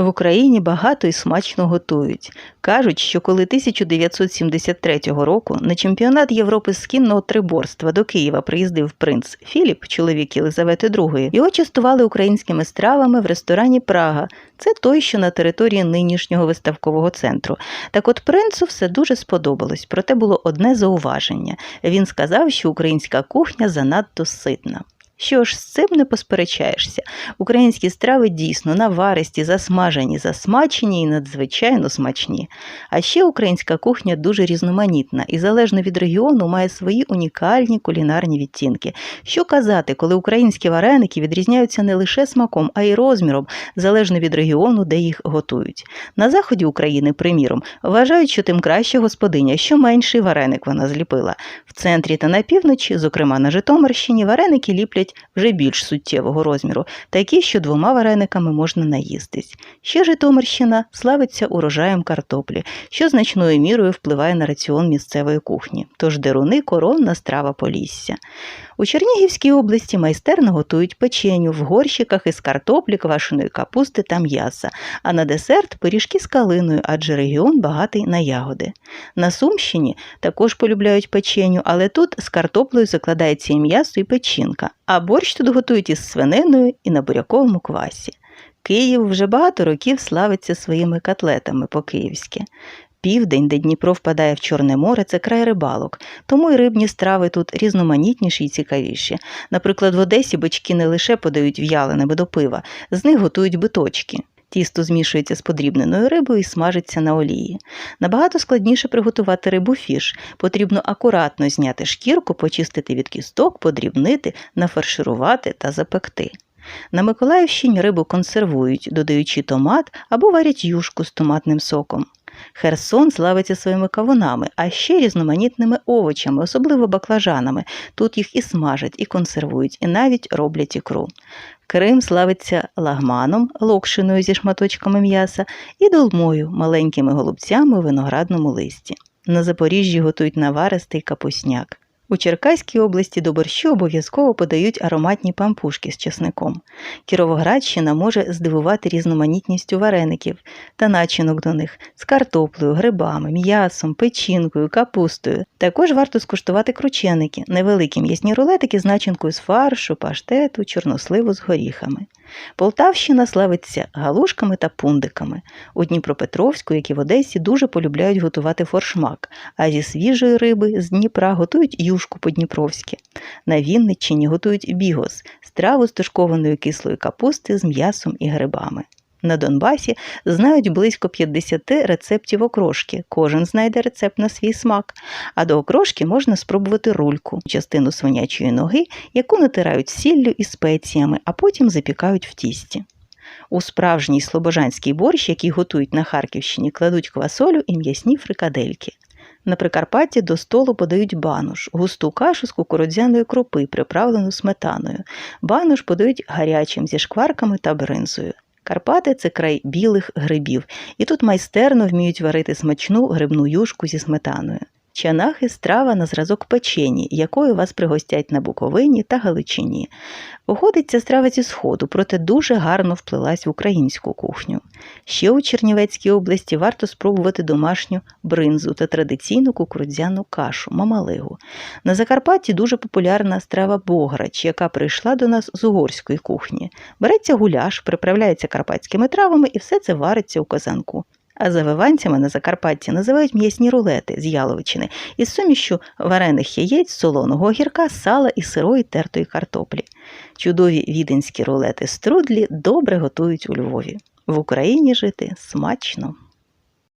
В Україні багато і смачно готують. Кажуть, що коли 1973 року на чемпіонат Європи з кінного триборства до Києва приїздив принц Філіп, чоловік Єлизавети II, його частували українськими стравами в ресторані Прага. Це той, що на території нинішнього виставкового центру. Так от принцу все дуже сподобалось, проте було одне зауваження. Він сказав, що українська кухня занадто ситна. Що ж, з цим не посперечаєшся. Українські страви дійсно наваристі, засмажені, засмачені і надзвичайно смачні. А ще українська кухня дуже різноманітна і залежно від регіону має свої унікальні кулінарні відтінки. Що казати, коли українські вареники відрізняються не лише смаком, а й розміром, залежно від регіону, де їх готують. На заході України, приміром, вважають, що тим краще господиня, що менший вареник вона зліпила. В центрі та на півночі, зокрема на Житомирщині, вареники ліплять вже більш суттєвого розміру, такі, що двома варениками можна наїстись. Ще Житомирщина славиться урожаєм картоплі, що значною мірою впливає на раціон місцевої кухні. Тож деруни коронна страва Полісся. У Чернігівській області майстерно готують печеню в горщиках із картоплі, квашеної капусти та м'яса, а на десерт пиріжки з калиною, адже регіон багатий на ягоди. На Сумщині також полюбляють печеню, але тут з картоплею закладається і м'ясо, і печінка, а борщ тут готують із свининою і на буряковому квасі. Київ вже багато років славиться своїми котлетами по-київськи. Південь, де Дніпро впадає в Чорне море, це край рибалок, тому й рибні страви тут різноманітніші і цікавіші. Наприклад, в Одесі бички не лише подають в'яленими до пива, з них готують биточки. Тісто змішується з подрібненою рибою і смажиться на олії. Набагато складніше приготувати рибу фіш. Потрібно акуратно зняти шкірку, почистити від кісток, подрібнити, нафарширувати та запекти. На Миколаївщині рибу консервують, додаючи томат або варять юшку з томатним соком. Херсон славиться своїми кавунами, а ще різноманітними овочами, особливо баклажанами. Тут їх і смажать, і консервують, і навіть роблять ікру. Крим славиться лагманом, локшиною зі шматочками м'яса, і долмою, маленькими голубцями у виноградному листі. На Запоріжжі готують наваристий капусняк. У Черкаській області до борщу обов'язково подають ароматні пампушки з чесником. Кіровоградщина може здивувати різноманітністю вареників та начинок до них з картоплею, грибами, м'ясом, печінкою, капустою. Також варто скуштувати крученики, невеликі м'ясні рулетики з начинкою з фаршу, паштету, чорносливу з горіхами. Полтавщина славиться галушками та пундиками. У Дніпропетровську, як і в Одесі, дуже полюбляють готувати форшмак, а зі свіжої риби з Дніпра готують юшку по-дніпровськи. На Вінниччині готують бігос страву з тушкованої кислої капусти з м'ясом і грибами. На Донбасі знають близько 50 рецептів окрошки. Кожен знайде рецепт на свій смак. А до окрошки можна спробувати рульку, частину свинячої ноги, яку натирають сіллю і спеціями, а потім запікають в тісті. У справжній слобожанський борщ, який готують на Харківщині, кладуть квасолю і м'ясні фрикадельки. На Прикарпатті до столу подають бануш, густу кашу з кукурудзяної крупи, приправлену сметаною. Бануш подають гарячим зі шкварками та бринзою. Карпати це край білих грибів, і тут майстерно вміють варити смачну грибну юшку зі сметаною. Чанахи страва на зразок печені, якою вас пригостять на Буковині та Галичині. Походить ця страва зі сходу, проте дуже гарно вплилась в українську кухню. Ще у Чернівецькій області варто спробувати домашню бринзу та традиційну кукурудзяну кашу мамалигу. На Закарпатті дуже популярна страва бограч, яка прийшла до нас з угорської кухні. Береться гуляш, приправляється карпатськими травами і все це вариться у казанку а завиванцями на Закарпатті називають м'ясні рулети з яловичини із сумішю варених яєць, солоного огірка, сала і сирої тертої картоплі. Чудові віденські рулети струдлі добре готують у Львові. В Україні жити смачно.